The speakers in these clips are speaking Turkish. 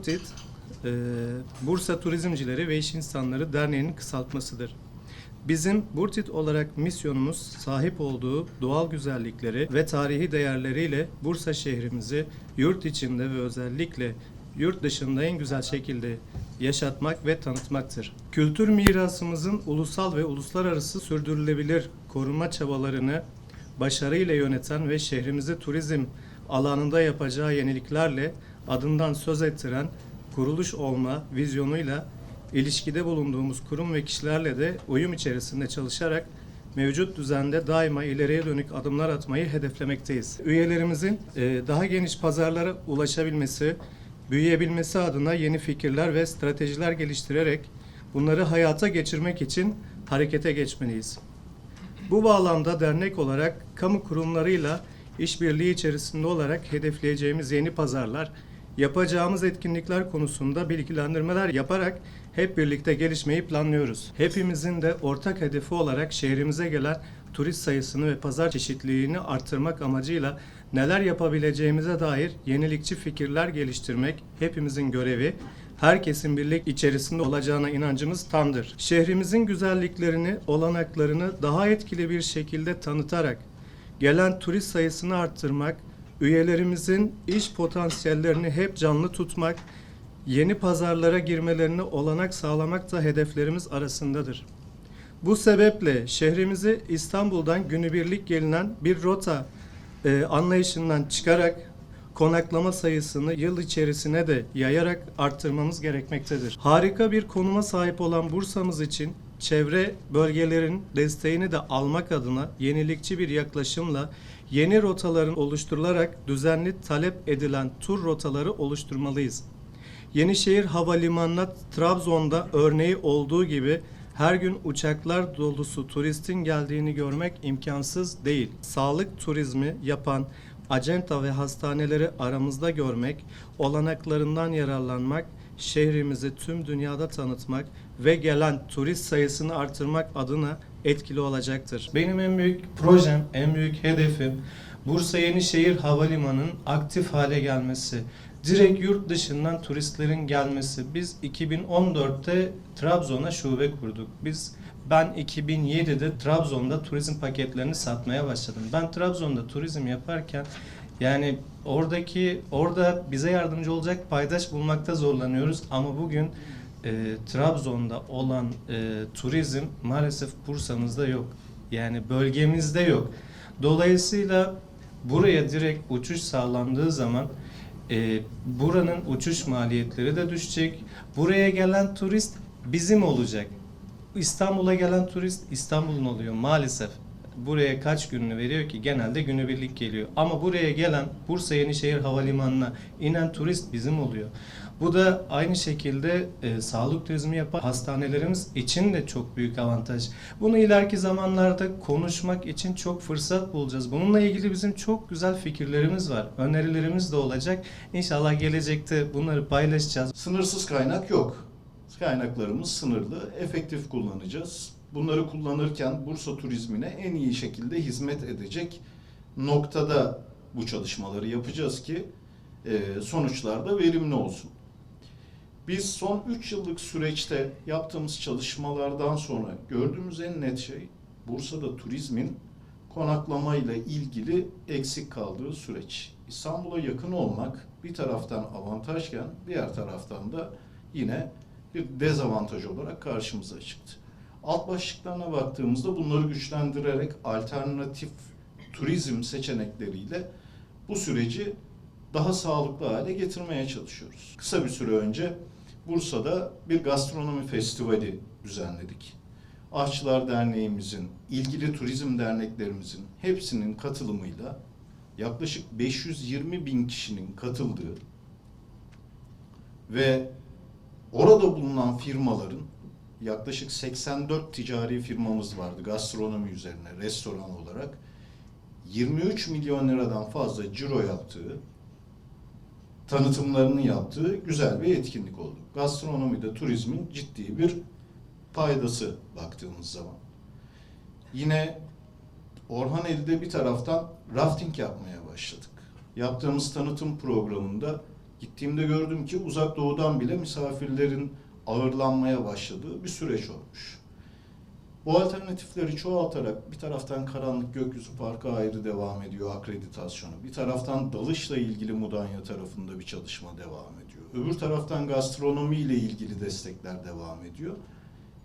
Burtit, e, Bursa Turizmcileri ve İş İnsanları Derneği'nin kısaltmasıdır. Bizim Burtit olarak misyonumuz sahip olduğu doğal güzellikleri ve tarihi değerleriyle Bursa şehrimizi yurt içinde ve özellikle yurt dışında en güzel şekilde yaşatmak ve tanıtmaktır. Kültür mirasımızın ulusal ve uluslararası sürdürülebilir koruma çabalarını başarıyla yöneten ve şehrimizi turizm alanında yapacağı yeniliklerle adından söz ettiren kuruluş olma vizyonuyla ilişkide bulunduğumuz kurum ve kişilerle de uyum içerisinde çalışarak mevcut düzende daima ileriye dönük adımlar atmayı hedeflemekteyiz. Üyelerimizin e, daha geniş pazarlara ulaşabilmesi, büyüyebilmesi adına yeni fikirler ve stratejiler geliştirerek bunları hayata geçirmek için harekete geçmeliyiz. Bu bağlamda dernek olarak kamu kurumlarıyla işbirliği içerisinde olarak hedefleyeceğimiz yeni pazarlar, yapacağımız etkinlikler konusunda bilgilendirmeler yaparak hep birlikte gelişmeyi planlıyoruz. Hepimizin de ortak hedefi olarak şehrimize gelen turist sayısını ve pazar çeşitliliğini arttırmak amacıyla neler yapabileceğimize dair yenilikçi fikirler geliştirmek hepimizin görevi herkesin birlik içerisinde olacağına inancımız tamdır. Şehrimizin güzelliklerini, olanaklarını daha etkili bir şekilde tanıtarak gelen turist sayısını arttırmak, üyelerimizin iş potansiyellerini hep canlı tutmak, yeni pazarlara girmelerine olanak sağlamak da hedeflerimiz arasındadır. Bu sebeple şehrimizi İstanbul'dan günübirlik gelinen bir rota e, anlayışından çıkarak konaklama sayısını yıl içerisine de yayarak arttırmamız gerekmektedir. Harika bir konuma sahip olan Bursa'mız için çevre bölgelerin desteğini de almak adına yenilikçi bir yaklaşımla yeni rotaların oluşturularak düzenli talep edilen tur rotaları oluşturmalıyız. Yenişehir Havalimanı'na Trabzon'da örneği olduğu gibi her gün uçaklar dolusu turistin geldiğini görmek imkansız değil. Sağlık turizmi yapan acenta ve hastaneleri aramızda görmek, olanaklarından yararlanmak, şehrimizi tüm dünyada tanıtmak ve gelen turist sayısını artırmak adına etkili olacaktır. Benim en büyük projem, en büyük hedefim Bursa Yenişehir Havalimanı'nın aktif hale gelmesi. Direkt yurt dışından turistlerin gelmesi. Biz 2014'te Trabzon'a şube kurduk. Biz ben 2007'de Trabzon'da turizm paketlerini satmaya başladım. Ben Trabzon'da turizm yaparken yani oradaki orada bize yardımcı olacak paydaş bulmakta zorlanıyoruz ama bugün e, Trabzon'da olan e, turizm maalesef Bursa'mızda yok. Yani bölgemizde yok. Dolayısıyla buraya direkt uçuş sağlandığı zaman e, buranın uçuş maliyetleri de düşecek. Buraya gelen turist bizim olacak. İstanbul'a gelen turist İstanbul'un oluyor maalesef. Buraya kaç gününü veriyor ki? Genelde günübirlik geliyor. Ama buraya gelen Bursa Yenişehir Havalimanı'na inen turist bizim oluyor. Bu da aynı şekilde e, sağlık turizmi yapan hastanelerimiz için de çok büyük avantaj. Bunu ileriki zamanlarda konuşmak için çok fırsat bulacağız. Bununla ilgili bizim çok güzel fikirlerimiz var. Önerilerimiz de olacak. İnşallah gelecekte bunları paylaşacağız. Sınırsız kaynak yok. Kaynaklarımız sınırlı, efektif kullanacağız. Bunları kullanırken Bursa turizmine en iyi şekilde hizmet edecek noktada bu çalışmaları yapacağız ki e, sonuçlar da verimli olsun. Biz son 3 yıllık süreçte yaptığımız çalışmalardan sonra gördüğümüz en net şey Bursa'da turizmin konaklamayla ilgili eksik kaldığı süreç. İstanbul'a yakın olmak bir taraftan avantajken diğer taraftan da yine bir dezavantaj olarak karşımıza çıktı. Alt başlıklarına baktığımızda bunları güçlendirerek alternatif turizm seçenekleriyle bu süreci daha sağlıklı hale getirmeye çalışıyoruz. Kısa bir süre önce Bursa'da bir gastronomi festivali düzenledik. Aşçılar Derneğimizin, ilgili turizm derneklerimizin hepsinin katılımıyla yaklaşık 520 bin kişinin katıldığı ve orada bulunan firmaların yaklaşık 84 ticari firmamız vardı gastronomi üzerine restoran olarak 23 milyon liradan fazla ciro yaptığı tanıtımlarını yaptığı güzel bir etkinlik oldu. Gastronomide turizmin ciddi bir paydası baktığımız zaman. Yine Orhaneli'de bir taraftan rafting yapmaya başladık. Yaptığımız tanıtım programında Gittiğimde gördüm ki uzak doğudan bile misafirlerin ağırlanmaya başladığı bir süreç olmuş. Bu alternatifleri çoğaltarak bir taraftan Karanlık Gökyüzü Parkı ayrı devam ediyor akreditasyonu. Bir taraftan dalışla ilgili Mudanya tarafında bir çalışma devam ediyor. Öbür taraftan gastronomi ile ilgili destekler devam ediyor.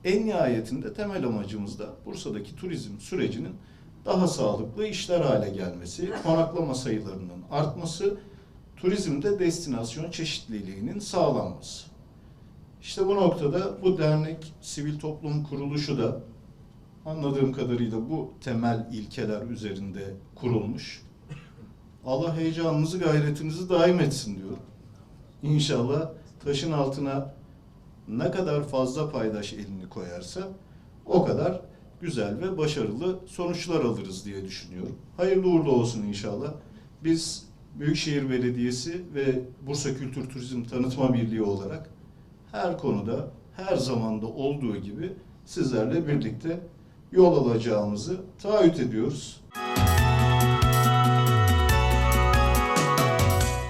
En nihayetinde temel amacımız da Bursa'daki turizm sürecinin daha sağlıklı işler hale gelmesi, konaklama sayılarının artması, turizmde destinasyon çeşitliliğinin sağlanması. İşte bu noktada bu dernek sivil toplum kuruluşu da anladığım kadarıyla bu temel ilkeler üzerinde kurulmuş. Allah heyecanınızı, gayretinizi daim etsin diyorum. İnşallah taşın altına ne kadar fazla paydaş elini koyarsa o kadar güzel ve başarılı sonuçlar alırız diye düşünüyorum. Hayırlı uğurlu olsun inşallah. Biz Büyükşehir Belediyesi ve Bursa Kültür Turizm Tanıtma Birliği olarak her konuda, her zamanda olduğu gibi sizlerle birlikte yol alacağımızı taahhüt ediyoruz.